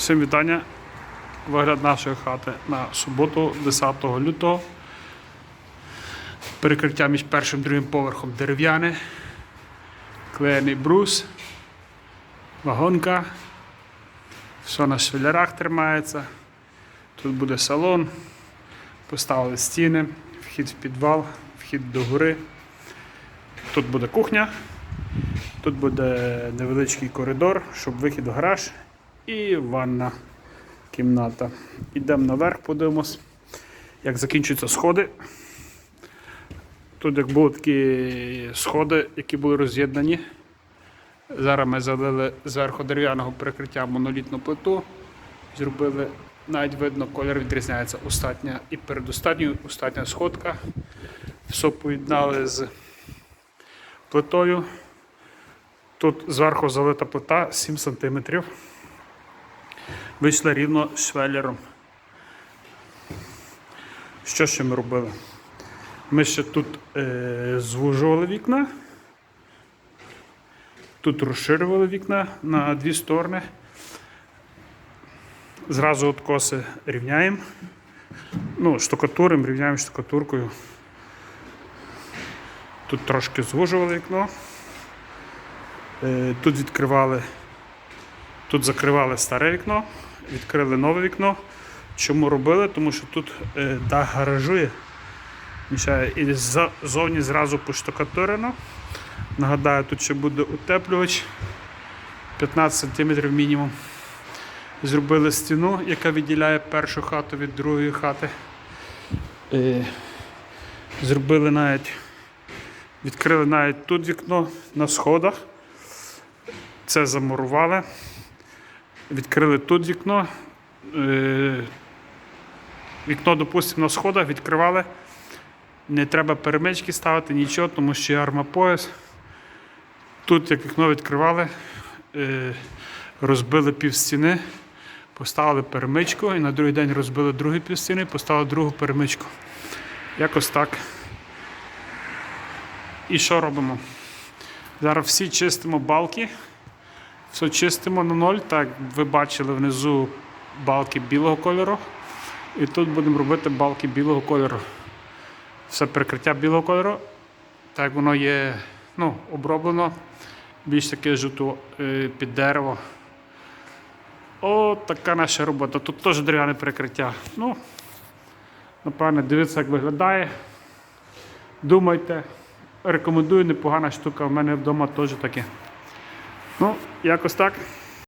Всім вітання. Вигляд нашої хати на суботу, 10 лютого. Перекриття між першим і другим поверхом дерев'яне, клеєний брус, вагонка. Все на швелярах тримається. Тут буде салон, поставили стіни, вхід в підвал, вхід до гори. Тут буде кухня, тут буде невеличкий коридор, щоб вихід в гараж і ванна кімната. Йдемо наверх, подивимось, як закінчуються сходи. Тут як були такі сходи, які були роз'єднані. Зараз ми залили зверху дерев'яного перекриття монолітну плиту. Зробили, навіть видно, колір відрізняється остатня і передостатньою, остатня сходка. Все поєднали з плитою. Тут зверху залита плита 7 см. Вийшла рівно швелером. Що ще ми робили? Ми ще тут е, звужували вікна. Тут розширювали вікна на дві сторони. Зразу откоси рівняємо. Ну, штукатуримо, рівняємо штукатуркою. Тут трошки звужували вікно. Е, Тут відкривали, тут закривали старе вікно, відкрили нове вікно. Чому робили? Тому що тут е, дах гаражує. Мішає і ззовні зразу поштукатурено. Нагадаю, тут ще буде утеплювач 15 см мінімум. Зробили стіну, яка відділяє першу хату від другої хати. Е, Зробили навіть, відкрили навіть тут вікно на сходах. Це замурували. Відкрили тут вікно. Е, Вікно, допустимо, на сходах відкривали. Не треба перемички ставити, нічого, тому що є армопояс. Тут, як вікно відкривали, е, розбили пів стіни, поставили перемичку і на другий день розбили другий пів стіни, поставили другу перемичку. Якось так. І що робимо? Зараз всі чистимо балки. Все чистимо на ноль. Так, ви бачили внизу балки білого кольору. І тут будемо робити балки білого кольору. Все перекриття білого кольору. Так воно є ну, оброблено. Більш таке жовто е, під дерево. О, така наша робота. Тут теж дерев'яне перекриття. Ну, напевне, дивіться, як виглядає. Думайте. Рекомендую, непогана штука. У мене вдома теж таке. Ну, якось так.